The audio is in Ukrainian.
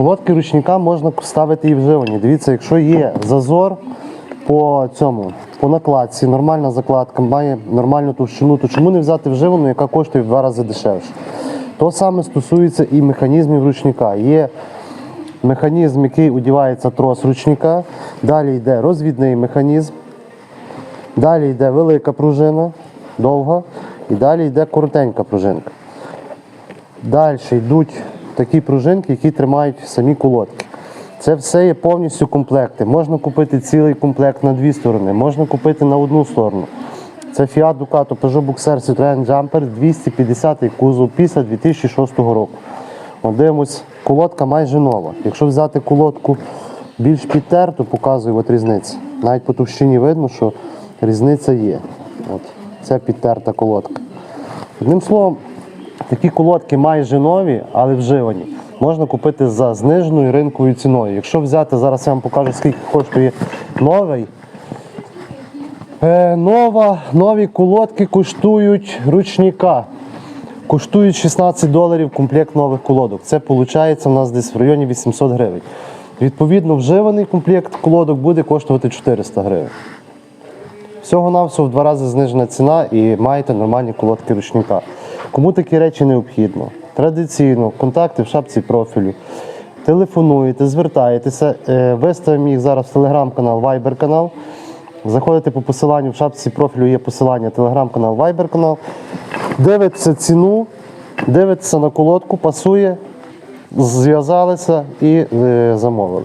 Колодки ручника можна ставити і вживані. Дивіться, якщо є зазор по цьому, по накладці, нормальна закладка, має нормальну товщину, то чому не взяти вживану, яка коштує в два рази дешевше? То саме стосується і механізмів ручника. Є механізм, який одівається трос ручника, далі йде розвідний механізм, далі йде велика пружина, довга, і далі йде коротенька пружинка. Далі йдуть такі пружинки, які тримають самі колодки. Це все є повністю комплекти. Можна купити цілий комплект на дві сторони, можна купити на одну сторону. Це Fiat Ducato Peugeot Boxer Citroen Jumper 250 кузов після 2006 року. От дивимось, колодка майже нова. Якщо взяти колодку більш підтерту, показую от різницю. Навіть по товщині видно, що різниця є. От, це підтерта колодка. Одним словом, такі колодки майже нові, але вживані. Можна купити за зниженою ринковою ціною. Якщо взяти, зараз я вам покажу, скільки коштує новий. Е, нова, нові колодки коштують ручника. Коштують 16 доларів комплект нових колодок. Це виходить у нас десь в районі 800 гривень. Відповідно, вживаний комплект колодок буде коштувати 400 гривень. Всього-навсього в два рази знижена ціна і маєте нормальні колодки ручника. Кому такі речі необхідно? Традиційно, контакти в шапці профілю. Телефонуєте, звертаєтеся, Е, виставимо їх зараз в телеграм-канал, Viber канал. Заходите по посиланню в шапці профілю є посилання телеграм-канал, Viber канал. Дивитеся ціну, дивитеся на колодку, пасує, зв'язалися і е, замовили.